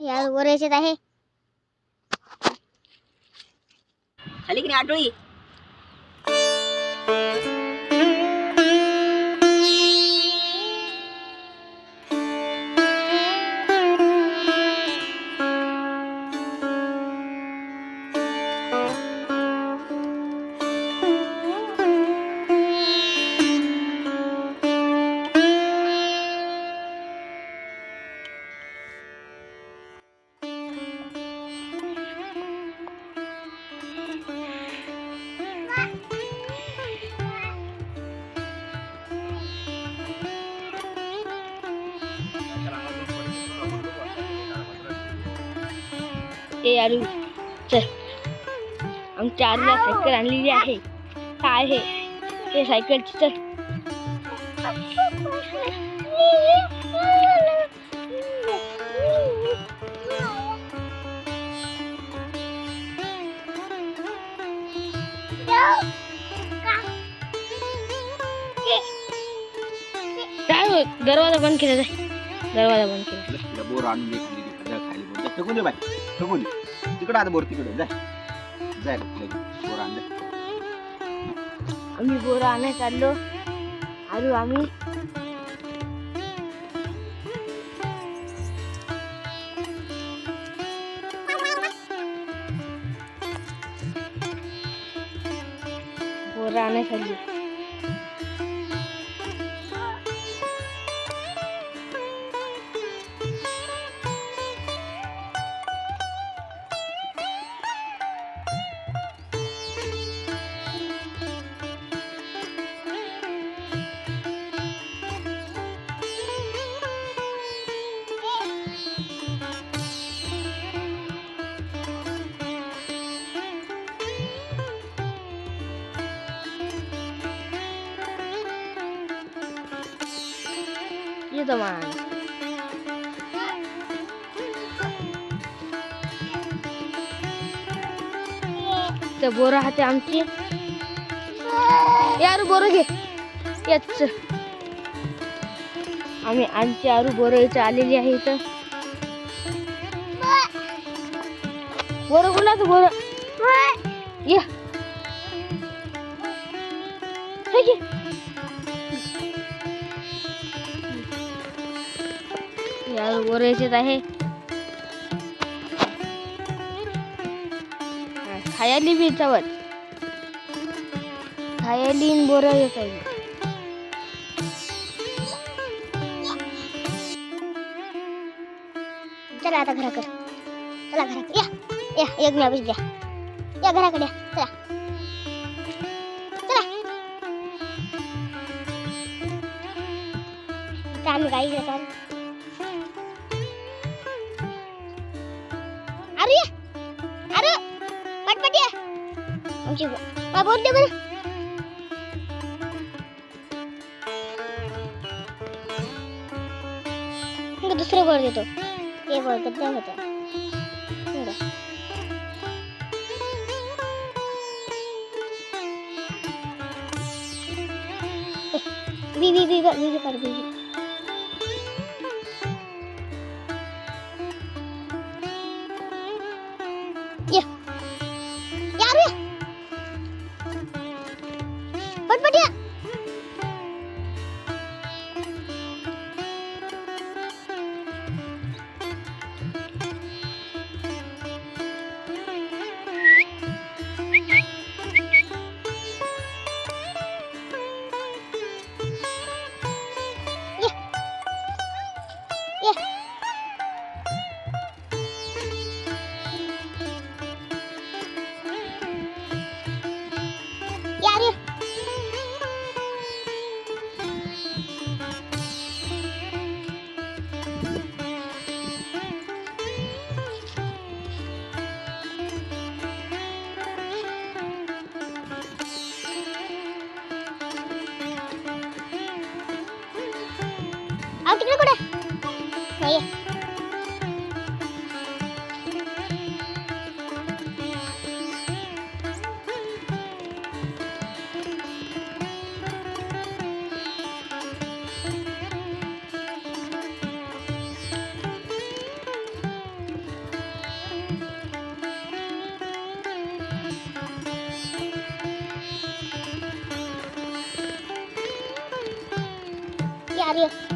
या वर यायच्यात आहे. खाली की नाही आठवली ए अरू चल. आमच्या आरूला सायकल आणलेली आहे. काय आहे? ते सायकलची चल. काय होत? दरवाजा बंद केला जाय. दरवाजा बंद केला. बोर आणून दे खाली दे, तिकडं आता बोर तिकडे जाय जाय लगेच. बोर आण दे. आम्ही बोरा आणायला चाललो आरू आम्ही बोरा आणायला चाललो येतो मान ते बोरं हाते आमची. यार बोरं घे. याच आम्ही आमची आरू बोर इथं आलेली आहे इथं. बोरं कुणाचं बोरं. ये. हे वर यायचेच आहे. खायली खायाली बी चवत खायली बोर येत आहे चला आता घराकडे. चला घराकडे. या. या. एक मी ऑफिस द्या या घराकडे या. चला. चला. काय आम्ही गाई घेतात आमची बोल दे बरं दुसरं गोड देतो ते गोड गद्दा होतं बी बी बी बी बी पटपट ये ये あ、ってくこれ。まあいいや。るよ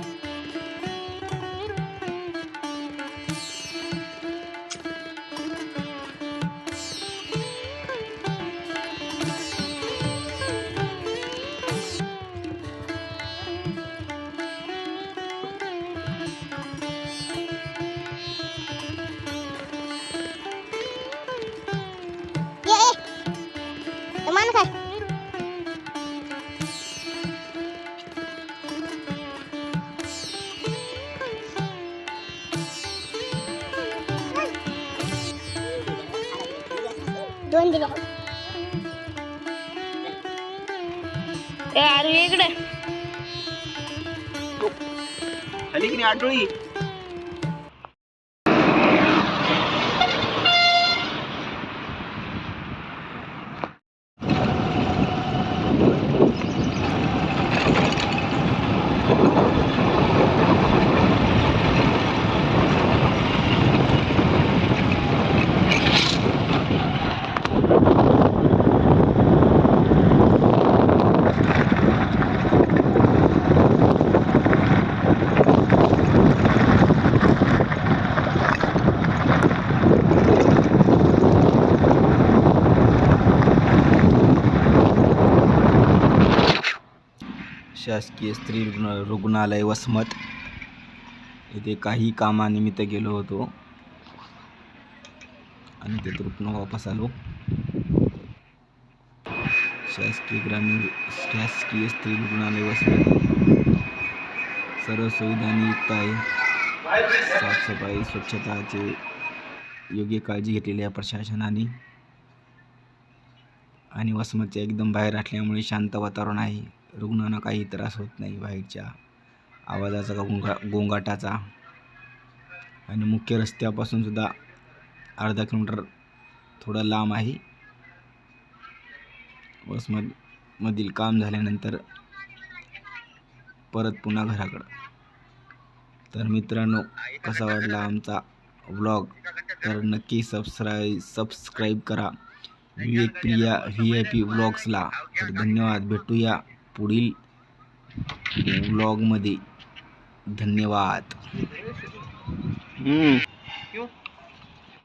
तमान काय दोन दिले. ए आरू ये इकडे. खाली की नाही आठवळी? शासकीय स्त्री रुग्ण रुग्णालय वसमत. येथे काही कामानिमित्त गेलो होतो. आणि ते रुग्ण वापस आलो. शासकीय ग्रामीण शासकीय स्त्री रुग्णालय वसमत. सर्व सुविधांनी युक्त आहे. साफसफाई स्वच्छताचे योग्य काळजी घेतलेली आहे प्रशासनाने. आणि वसमतच्या एकदम बाहेर असल्यामुळे शांत वातावरण आहे. रुग्णांना काही त्रास होत नाही बाहेरच्या. आवाजाचा गोंगा गोंगाटाचा. आणि मुख्य रस्त्यापासून सुद्धा अर्धा किलोमीटर थोडं लांब आहे. बसमध मधील काम झाल्यानंतर परत पुन्हा घराकडं. तर मित्रांनो कसा वाटला आमचा व्लॉग? तर नक्की सबस्क्राईब सबस्क्राईब करा. Vivek Priya V I P व्लॉग्सला. तर धन्यवाद. भेटूया. पुढील व्लॉगमध्ये धन्यवाद.